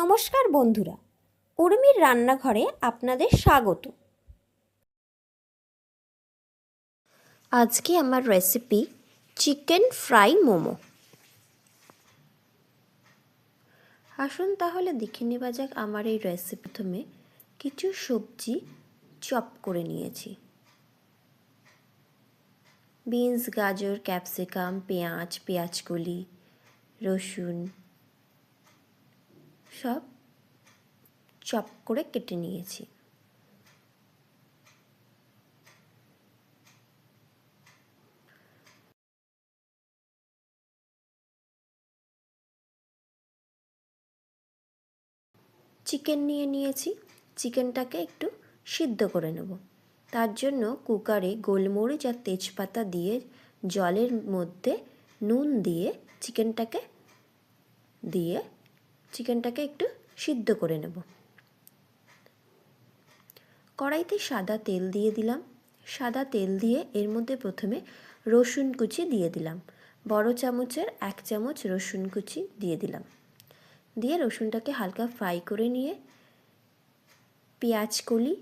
নমস্কার বন্ধুরা, উর্মির রান্নাঘরে আপনাদের স্বাগত। আজকে আমার রেসিপি চিকেন ফ্রাই মোমো। আসুন তাহলে দেখে নেওয়া যাক আমার এই রেসিপি প্রথমে কিছু সবজি চপ করে নিয়েছি। বিনস গাজর ক্যাপসিকাম পেঁয়াজ, পেঁয়াজকলি, রসুন সব চপ করে কেটে নিয়েছি। চিকেন নিয়ে নিয়েছি। চিকেনটাকে একটু সিদ্ধ করে নেব। তার জন্য কুকারে গোলমরিচ আর তেজপাতা দিয়ে জলের মধ্যে নুন দিয়ে চিকেনটাকে দিয়ে চিকেনটাকে একটু সিদ্ধ করে নেব। কড়াইতে সাদা তেল দিয়ে দিলাম। সাদা তেল দিয়ে এর মধ্যে প্রথমে রসুন কুচি দিয়ে দিলাম। বড় চামচের এক চামচ রসুন কুচি দিয়ে দিলাম। দিয়ে রসুনটাকে হালকা ফ্রাই করে নিয়ে পেঁয়াজ কলি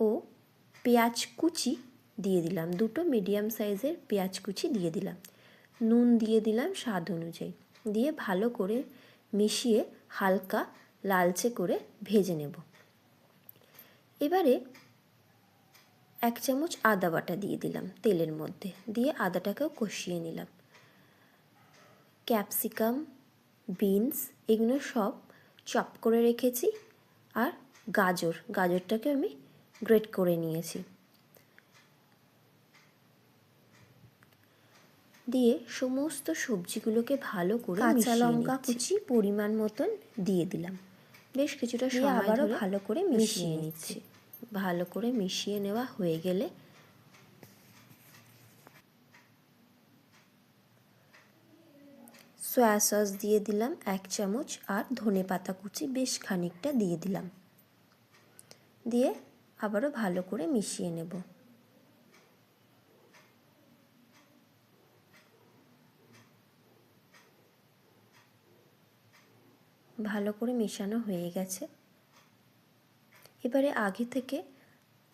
ও পেঁয়াজ কুচি দিয়ে দিলাম। দুটো মিডিয়াম সাইজের পেঁয়াজ কুচি দিয়ে দিলাম। নুন দিয়ে দিলাম স্বাদ অনুযায়ী। দিয়ে ভালো করে মিশিয়ে হালকা লালচে করে ভেজে নেব। এবারে এক চামচ আদা বাটা দিয়ে দিলাম তেলের মধ্যে। দিয়ে আদাটাকেও কষিয়ে নিলাম। ক্যাপসিকাম, বিনস এগুলো সব চপ করে রেখেছি। আর গাজর, গাজরটাকে আমি গ্রেট করে নিয়েছি। দিয়ে সমস্ত সবজিগুলোকে ভালো করে কাঁচা লঙ্কা কুচি পরিমাণ মতন দিয়ে দিলাম। বেশ কিছুটা সময় আবারও ভালো করে মিশিয়ে নিচ্ছি। ভালো করে মিশিয়ে নেওয়া হয়ে গেলে সয়া সস দিয়ে দিলাম এক চামচ আর ধনে পাতা কুচি বেশ খানিকটা দিয়ে দিলাম। দিয়ে আবারও ভালো করে মিশিয়ে নেব। ভালো করে মেশানো হয়ে গেছে। এবারে আগে থেকে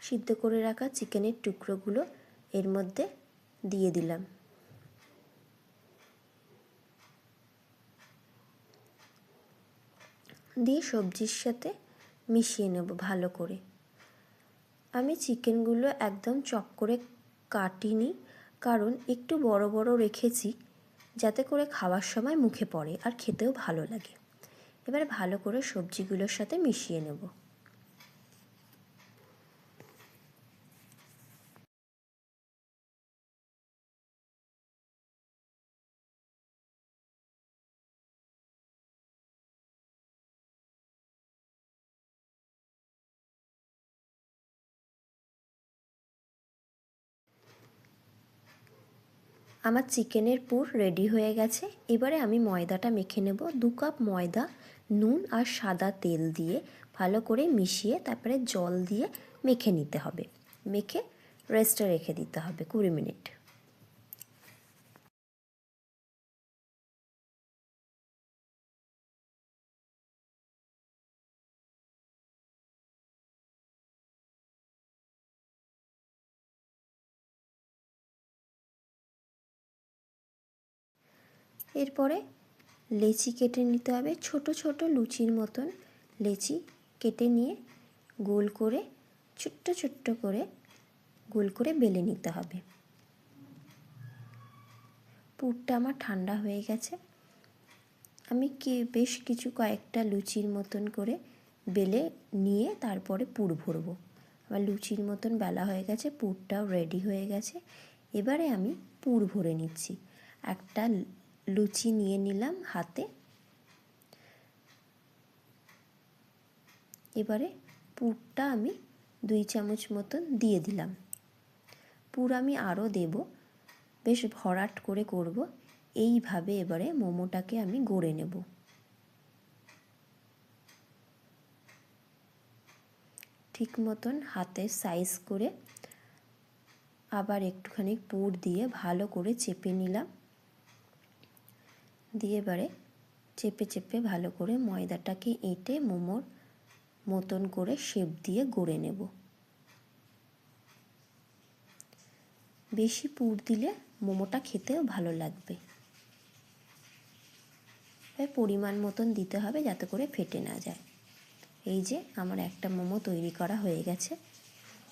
সিদ্ধ করে রাখা চিকেনের টুকরোগুলো এর মধ্যে দিয়ে দিলাম। দিয়ে সবজির সাথে মিশিয়ে নেব ভালো করে। আমি চিকেনগুলো একদম চপ করে কাটিনি, কারণ একটু বড় বড় রেখেছি, যাতে করে খাওয়ার সময় মুখে পড়ে আর খেতেও ভালো লাগে। এবার ভালো করে সবজিগুলোর সাথে মিশিয়ে নেব। আমার চিকেনের পুর রেডি হয়ে গেছে। এবারে আমি ময়দাটা মেখে নেব। দু কাপ ময়দা নুন আর সাদা তেল দিয়ে ভালো করে মিশিয়ে তারপরে জল দিয়ে মেখে নিতে হবে। মেখে রেস্টে রেখে দিতে হবে কুড়ি মিনিট। এরপরে লেচি কেটে নিতে হবে। ছোট ছোট লুচির মতন লেচি কেটে নিয়ে গোল করে, ছোট্ট ছোট্ট করে গোল করে বেলে নিতে হবে। পুরটা আমার ঠান্ডা হয়ে গেছে। আমি কি, বেশ কিছু কয়েকটা লুচির মতন করে বেলে নিয়ে তারপরে পুর ভরবো। আমার লুচির মতন বেলা হয়ে গেছে, পুরটাও রেডি হয়ে গেছে। এবারে আমি পুর ভরে নিচ্ছি। একটা লুচি নিয়ে নিলাম হাতে। এবারে পুরটা আমি দুই চামচ মতন দিয়ে দিলাম। পুর আমি আরও দেব। বেশ ভরাট করে করব। এইভাবে এবারে মোমোটাকে আমি গড়ে নেব। ঠিক মতন হাতের সাইজ করে আবার একটুখানি পুর দিয়ে ভালো করে চেপে নিলাম। দিয়ে এবারে চেপে চেপে ভালো করে ময়দাটাকে এঁটে মোমোর মতন করে শেপ দিয়ে গড়ে নেব। বেশি পুর দিলে মোমোটা খেতেও ভালো লাগবে। পরিমাণ মতন দিতে হবে যাতে করে ফেটে না যায়। এই যে আমার একটা মোমো তৈরি করা হয়ে গেছে।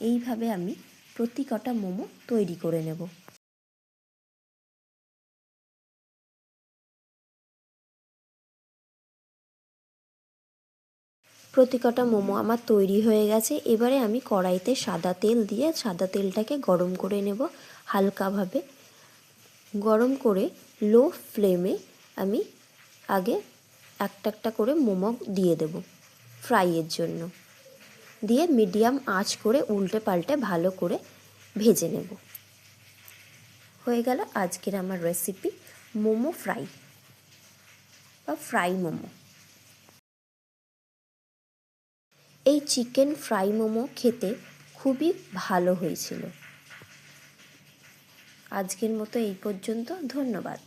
এইভাবে আমি প্রতি কটা মোমো তৈরি করে নেব। প্রতি কটা মোমো আমার তৈরি হয়ে গেছে। এবারে আমি কড়াইতে সাদা তেল দিয়ে সাদা তেলটাকে গরম করে নেব হালকাভাবে। গরম করে লো ফ্লেমে আমি আগে একটা একটা করে মোমো দিয়ে দেব ফ্রাইয়ের জন্য। দিয়ে মিডিয়াম আঁচ করে উল্টে পাল্টে ভালো করে ভেজে নেব। হয়ে গেল আজকের আমার রেসিপি মোমো ফ্রাই বা ফ্রাই মোমো। এই চিকেন ফ্রাই মোমো খেতে খুবই ভালো হয়েছিল। আজকের মতো এই পর্যন্ত ধন্যবাদ।